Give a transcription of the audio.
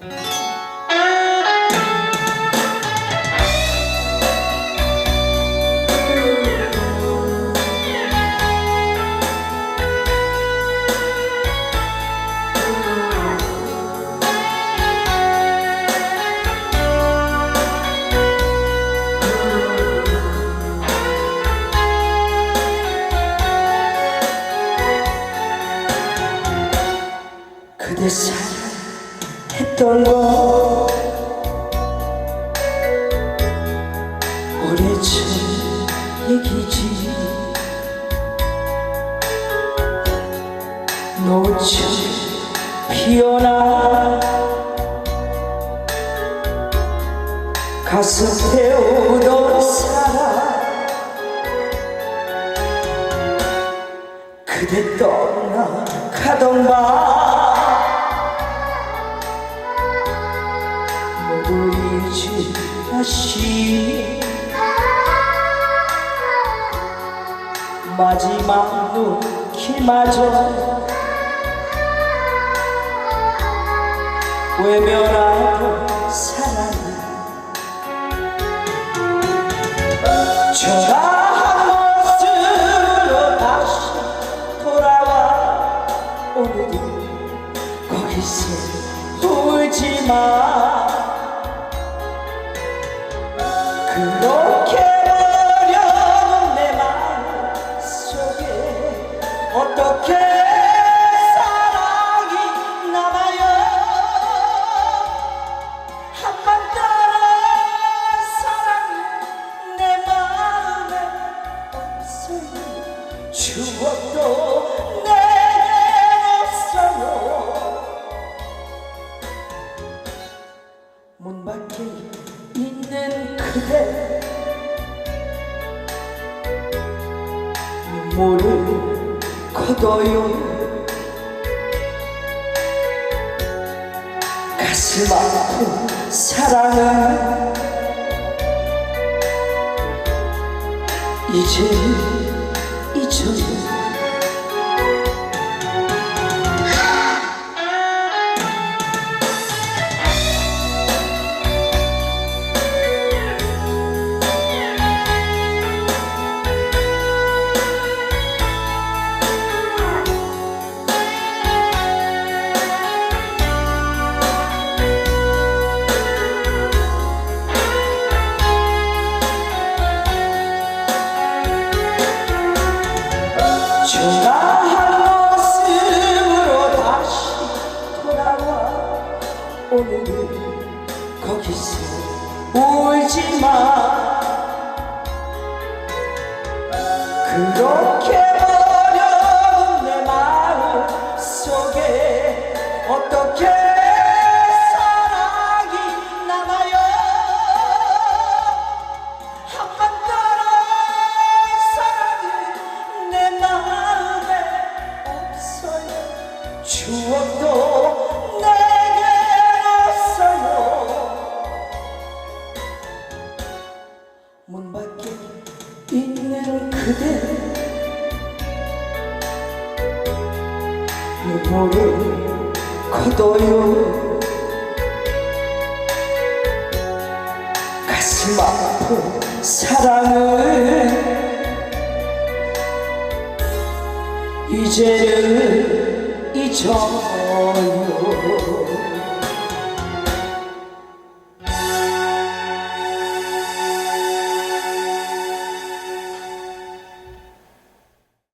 그 사랑했던 거 오래전 얘기지. 노처 피어나. 가슴 태우던 사랑 그대 떠나가던 밤 잊지 다시 마지막 눈길마저 외면하던 어떻게 사랑이 남아요? 한번 따라 사랑이 내 마음에 없어요 추억도 내겐 없어요. 문 밖에 있는 그대 눈물을 거둬요. 가슴 아픈 사랑은 이제 잊어요 오늘은 거기서 울지마 그렇게 눈물을 거둬요. 가슴 아픈 사랑을 이제는 잊어요